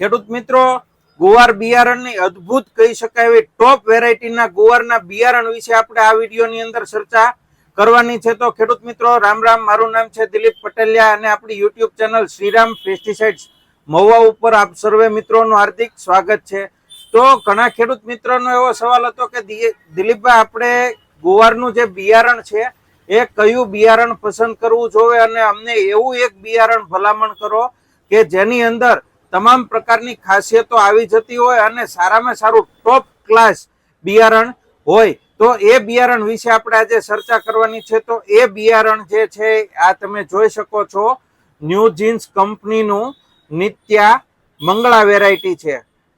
ખેડૂત મિત્રો, ગુવાર બિયારણની અદ્ભુત કહી શકાય એવી ટોપ વેરાયટીના ગુવારના બિયારણ વિશે આપણે આ વિડીયોની અંદર ચર્ચા કરવાની છે. તો ખેડૂત મિત્રો, રામ રામ, મારું નામ છે દિલીપ પટેલિયા અને આપણી YouTube channel Shriram pesticides Mahuva ઉપર આપ સર્વે મિત્રોનું હાર્દિક સ્વાગત છે. તો ઘણા ખેડૂત મિત્રોનો એવો સવાલ હતો કે દિલીપભાઈ આપણે ગુવારનું જે બિયારણ છે, એ કયું બિયારણ પસંદ કરવું જોઈએ અને અમને એવું એક બિયારણ ભલામણ કરો કે જેની અંદર તમામ પ્રકારની ખાસિયતો આવી જતી હોય અને સારામાં સારું ટોપ ક્લાસ બિયારણ હોય. તો એ બિયારણ વિશે આપણે આજે ચર્ચા કરવાની છે. તો એ બિયારણ જે છે, આ તમે જોઈ શકો છો. ન્યૂ જીન્સ કંપનીનું નિત્યા મંગળા વેરાયટી છે.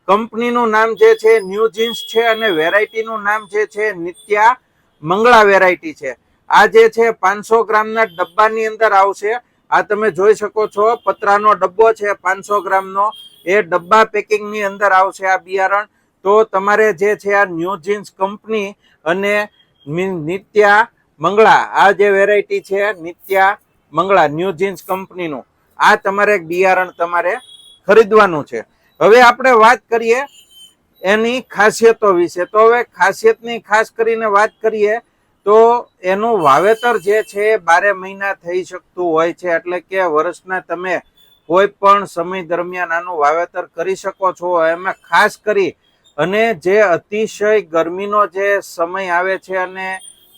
કંપનીનું નામ જે છે ન્યૂ જીન્સ છે અને વેરાયટીનું નામ જે છે, નિત્યા મંગળા વેરાયટી છે. આ જે છે, પાંચસો ગ્રામના ડબ્બાની અંદર આવશે. આ તમે જોઈ શકો છો, પતરાનો ડબ્બો છે, પાંચસો ગ્રામનો. એ ડબ્બા પેકિંગની અંદર આવશે આ બિયારણ. તો તમારે જે છે આ ન્યૂ જીન્સ કંપની અને નિત્યા મંગળા, આ જે વેરાયટી છે નિત્યા મંગળા, ન્યૂ જીન્સ કંપનીનું, આ તમારે બિયારણ તમારે ખરીદવાનું છે. હવે આપણે વાત કરીએ એની ખાસિયતો વિશે. તો હવે ખાસિયતની ખાસ કરીને વાત કરીએ તો એનું વાવેતર જે છે બારે મહિના થઈ શકતું હોય છે, એટલે કે વર્ષના તમે કોઈ પણ સમય દરમિયાન આનું વાવેતર કરી શકો છો. એમાં ખાસ કરી અને જે અતિશય ગરમીનો જે સમય આવે છે અને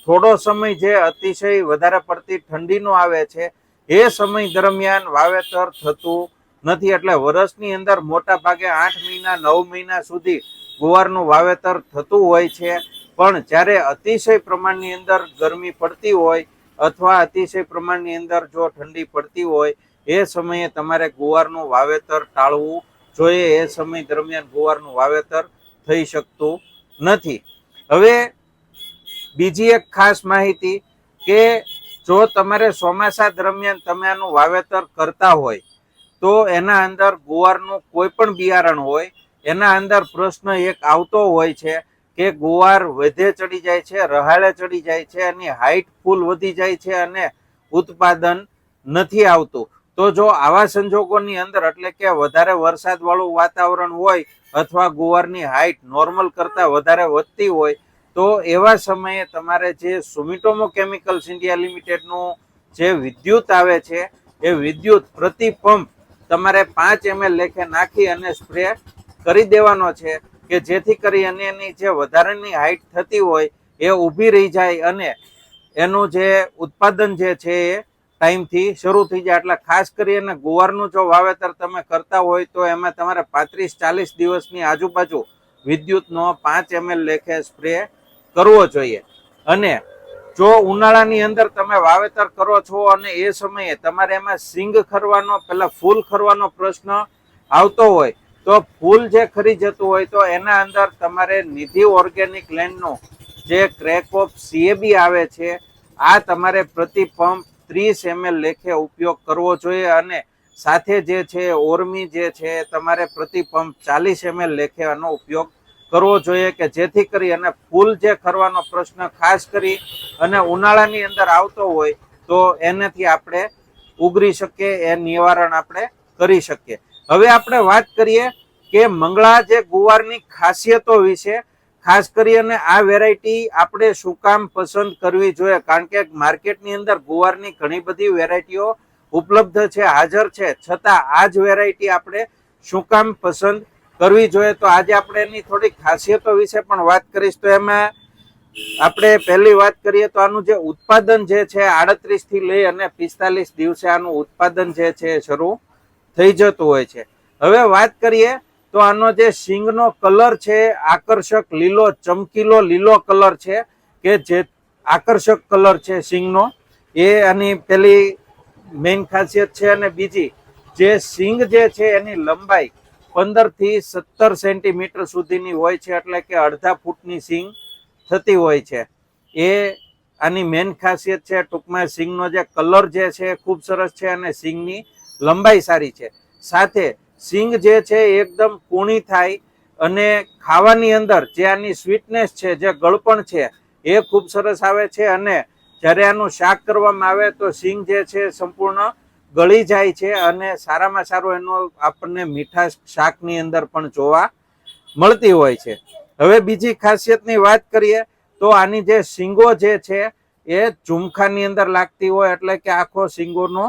થોડો સમય જે અતિશય વધારે પડતી ઠંડીનો આવે છે, એ સમય દરમિયાન વાવેતર થતું નથી. એટલે વર્ષની અંદર મોટા ભાગે આઠ મહિના, નવ મહિના સુધી ગુવારનું વાવેતર થતું હોય છે. પણ જ્યારે અતિશય પ્રમાણની અંદર ગરમી પડતી હોય અથવા અતિશય પ્રમાણની અંદર જો ઠંડી પડતી હોય, એ સમયે તમારે ગુવારનું વાવેતર ટાળવું જોઈએ. એ સમય દરમિયાન ગુવારનું વાવેતર થઈ શકતું નથી. હવે બીજી એક ખાસ માહિતી કે જો તમારે ચોમાસા દરમિયાન તમે આનું વાવેતર કરતા હોય, તો એના અંદર ગુવારનું કોઈ પણ બિયારણ હોય, એના અંદર પ્રશ્ન એક આવતો હોય છે કે ગુવાર વધે ચડી જાય છે, રહાળે ચડી જાય છે એની હાઈટ ફૂલ વધી જાય છે અને ઉત્પાદન નથી આવતું. તો જો આવા સંજોગોની અંદર એટલે કે વધારે વરસાદ વાળું વાતાવરણ હોય અથવા ગુવારની હાઈટ નોર્મલ કરતા વધારે વધતી હોય, તો એવા સમયે તમારે જે સુમિટોમો કેમિકલ્સ ઇન્ડિયા લિમિટેડનું જે વિદ્યુત આવે છે, એ વિદ્યુત પ્રતિ પંપ તમારે પાંચ એમએલ લેખે નાખી અને સ્પ્રે કરી દેવાનો છે. કે જેથી કરી અને એની જે વધારાની હાઈટ થતી હોય એ ઊભી રહી જાય અને એનું જે ઉત્પાદન જે છે એ ટાઈમથી શરૂ થઈ જાય. એટલે ખાસ કરી અને ગુવારનું જો વાવેતર તમે કરતા હોય તો એમાં તમારે પાંત્રીસ ચાલીસ દિવસની આજુબાજુ વિદ્યુતનો પાંચ એમએલ લેખે સ્પ્રે કરવો જોઈએ. અને જો ઉનાળાની અંદર તમે વાવેતર કરો છો અને એ સમયે તમારે એમાં સિંગ ખરવાનો, પેલા ફૂલ ખરવાનો પ્રશ્ન આવતો હોય તો ફૂલ જે ખરી જતું હોય તો એના અંદર તમારે નિધિ ઓર્ગેનિક લેન્ડનું જે ક્રેક ઓફ સીએબી આવે છે, આ તમારે પ્રતિ પંપ ત્રીસ એમએલ લેખે ઉપયોગ કરવો જોઈએ અને સાથે જે છે ઓરમી જે છે તમારે પ્રતિ પંપ ચાલીસ એમએલ લેખે આનો ઉપયોગ કરવો જોઈએ કે જેથી કરી અને ફૂલ જે ખરવાનો પ્રશ્ન ખાસ કરી અને ઉનાળાની અંદર આવતો હોય તો એનાથી આપણે ઉગરી શકીએ, એ નિવારણ આપણે કરી શકીએ. હવે આપણે વાત કરીએ કે મંગળા જે ગુવારની ખાસિયતો વિશે, ખાસ કરી અને આ વેરાયટી આપણે શું કામ પસંદ કરવી જોઈએ? કારણ કે માર્કેટની અંદર ગુવારની ઘણી બધી વેરાયટીઓ ઉપલબ્ધ છે, હાજર છે. છતાં આ જ વેરાયટી આપણે શું કામ પસંદ કરવી જોઈએ? તો આજે આપણે એની થોડી ખાસિયતો વિશે પણ વાત કરીશ. તો એમાં આપણે પહેલી વાત કરીએ તો આનું જે ઉત્પાદન જે છે આડત્રીસથી લઈ અને પિસ્તાલીસ દિવસે આનું ઉત્પાદન જે છે, શરૂ થઈ જતું હોય છે. હવે વાત કરીએ તો આનો જે સિંગનો કલર છે, આકર્ષક લીલો, ચમકીલો લીલો કલર છે, કે જે આકર્ષક કલર છે સિંગનો, એ આની પેલી મેઇન ખાસિયત છે અને બીજી, જે સિંગ જે છે એની લંબાઈ પંદરથી સત્તર સેન્ટીમીટર સુધીની હોય છે, એટલે કે અડધા ફૂટની સિંગ થતી હોય છે. એ આની મેઇન ખાસિયત છે, ટૂંકમાં સિંગનો જે કલર જે છે ખૂબ સરસ છે અને સિંગની લંબાઈ સારી છે. સાથે સિંગ જે છે એકદમ કૂણી થાય અને ખાવાની અંદર જે આની સ્વીટનેસ છે, જે ગળપણ છે, એ ખૂબ સરસ આવે છે અને જ્યારે આનું શાક કરવામાં આવે તો સિંગ જે છે સંપૂર્ણ ગળી જાય છે અને સારામાં સારું એનો આપણને મીઠા શાકની અંદર પણ જોવા મળતી હોય છે. હવે બીજી ખાસિયતની વાત કરીએ તો આની જે સિંગો જે છે એ ઝુમખાની અંદર લાગતી હોય એટલે કે આખો શીંગોનો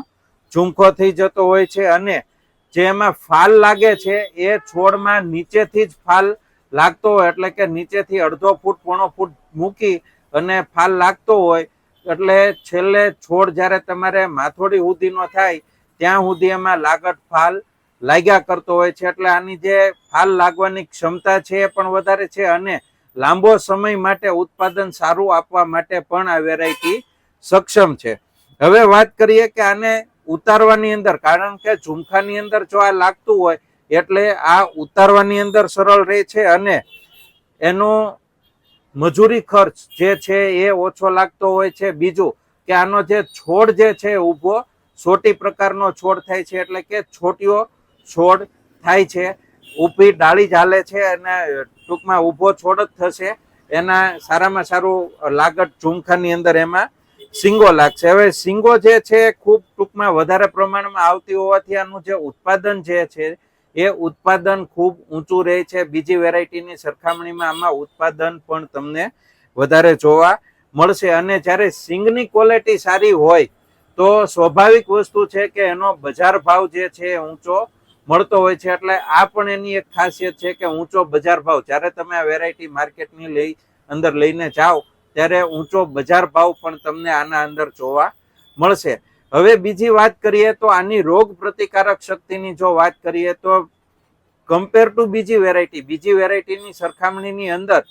ઝુમખો થઈ જતો હોય છે અને જે એમાં ફાલ લાગે છે એ છોડમાં નીચેથી જ ફાલ લાગતો હોય, એટલે કે નીચેથી અડધો ફૂટ, પોણો ફૂટ મૂકી અને ફાલ લાગતો હોય, એટલે છેલ્લે છોડ જ્યારે તમારે માથોડી સુધીનો થાય, ત્યાં સુધી એમાં લાગત ફાલ લાગ્યા કરતો હોય છે, એટલે આની જે ફાલ લાગવાની ક્ષમતા છે એ પણ વધારે છે અને લાંબો સમય માટે ઉત્પાદન સારું આપવા માટે પણ આ વેરાયટી સક્ષમ છે. હવે વાત કરીએ કે આને ઉતારવાની અંદર, કારણ કે ઝુમખાની અંદર જો આ લાગતું હોય, એટલે આ ઉતારવાની અંદર સરળ રહે છે અને એનો મજૂરી ખર્ચ જે છે એ ઓછો લાગતો હોય છે. બીજું કે આનો જે છોડ જે છે ઊભો છોટી પ્રકારનો છોડ થાય છે, એટલે કે છોટીઓ છોડ થાય છે. ઊભી ડાળી ચાલે છે અને ટૂંકમાં ઊભો છોડ જ થશે. એના સારામાં સારું લાગત ઝુમખાની અંદર એમાં સિંગો લાગશે. હવે સિંગો જે છે ખૂબ ટૂંકમાં વધારે પ્રમાણમાં આવતી હોવાથી આનું જે ઉત્પાદન જે છે, એ ઉત્પાદન ખૂબ ઊંચું રહે છે. બીજી વેરાયટીની સરખામણીમાં આમાં ઉત્પાદન પણ તમને વધારે જોવા મળશે. અને જ્યારે સિંગની ક્વોલિટી સારી હોય, તો સ્વાભાવિક વસ્તુ છે કે એનો બજાર ભાવ જે છે ઊંચો મળતો હોય છે. એટલે આ પણ એની એક ખાસિયત છે કે ઊંચો બજાર ભાવ. જ્યારે તમે આ વેરાયટી માર્કેટની લઈ, અંદર લઈને જાઓ ત્યારે ઊંચો બજાર ભાવ પણ તમને આના અંદર જોવા મળશે. હવે બીજી વાત કરીએ તો આની રોગ પ્રતિકારક શક્તિની જો વાત કરીએ તો કમ્પેર ટુ બીજી વેરાયટી બીજી વેરાયટીની સરખામણીની અંદર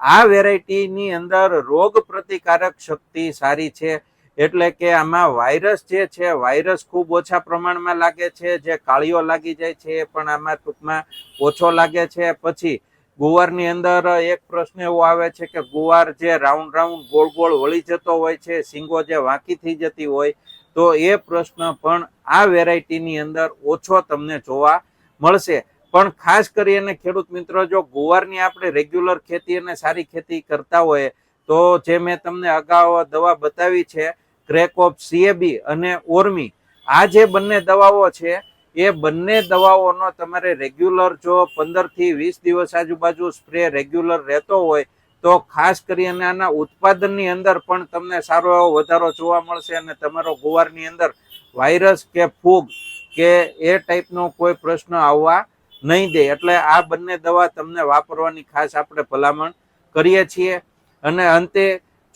આ વેરાયટીની અંદર રોગ પ્રતિકારક શક્તિ સારી છે. એટલે કે આમાં વાયરસ જે છે વાયરસ ખૂબ ઓછા પ્રમાણમાં લાગે છે, જે કાળીઓ લાગી જાય છે એ પણ આમાં ટૂંકમાં ઓછો લાગે છે. પછી ગુવારની અંદર એક પ્રશ્ન એવો આવે છે કે ગુવાર જે રાઉન્ડ રાઉન્ડ ગોળ ગોળ વળી જતો હોય છે સિંગો જે વાંકી થઈ જતી હોય, તો એ પ્રશ્ન પણ આ વેરાયટીની અંદર ઓછો તમને જોવા મળશે. પણ ખાસ કરીને ખેડૂત મિત્રો, જો ગુવારની આપણે રેગ્યુલર ખેતી અને સારી ખેતી કરતા હોય, તો જે મેં તમને અગાઉ દવા બતાવી છે ક્રેકોપ સીએબી અને ઓર્મી આ જે બંને દવાઓ છે એ બંને દવાઓનો તમારે રેગ્યુલર જો પંદરથી વીસ દિવસ આજુબાજુ સ્પ્રે રેગ્યુલર રહેતો હોય, તો ખાસ કરીને આના ઉત્પાદનની અંદર પણ તમને સારો એવો વધારો જોવા મળશે અને તમારો ગુવારની અંદર વાયરસ કે ફૂગ કે એ ટાઈપનો કોઈ પ્રશ્ન આવવા નહીં દે. એટલે આ બંને દવા તમને વાપરવાની ખાસ આપણે ભલામણ કરીએ છીએ. અને અંતે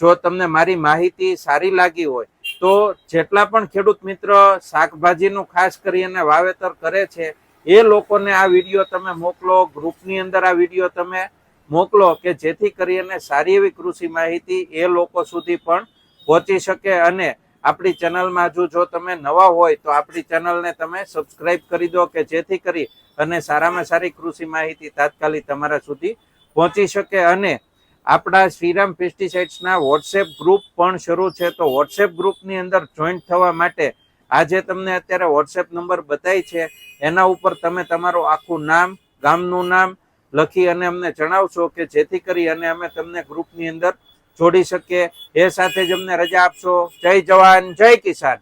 જો તમને મારી માહિતી સારી લાગી હોય તો જેટલા પણ ખેડૂત મિત્ર શાકભાજીનું ખાસ કરીને વાવેતર કરે છે, એ લોકોને આ વીડિયો તમે મોકલો, ગ્રુપની અંદર આ વીડિયો તમે મોકલો કે જેથી કરીને સારી એવી કૃષિ માહિતી એ લોકો સુધી પણ પહોંચી શકે અને આપણી ચેનલમાં હજુ જો તમે નવા હોય તો આપણી ચેનલને તમે સબસ્ક્રાઈબ કરી દો કે જેથી કરી અને સારામાં સારી કૃષિ માહિતી તાત્કાલિક તમારા સુધી પહોંચી શકે અને આપણા શ્રીરામ પેસ્ટિસાઇડ્સના વોટ્સએપ ગ્રુપ પણ શરૂ છે. તો વોટ્સએપ ગ્રુપની અંદર જોઈન્ટ થવા માટે આજે તમને અત્યારે વોટ્સએપ નંબર બતાવી છે. એના ઉપર તમે તમારું આખું નામ, ગામનું નામ લખી અને અમને જણાવશો કે જેથી કરી અને અમે તમને ગ્રુપની અંદર જોડી શકીએ. એ સાથે જ અમને રજા આપશો. જય જવાન, જય કિસાન.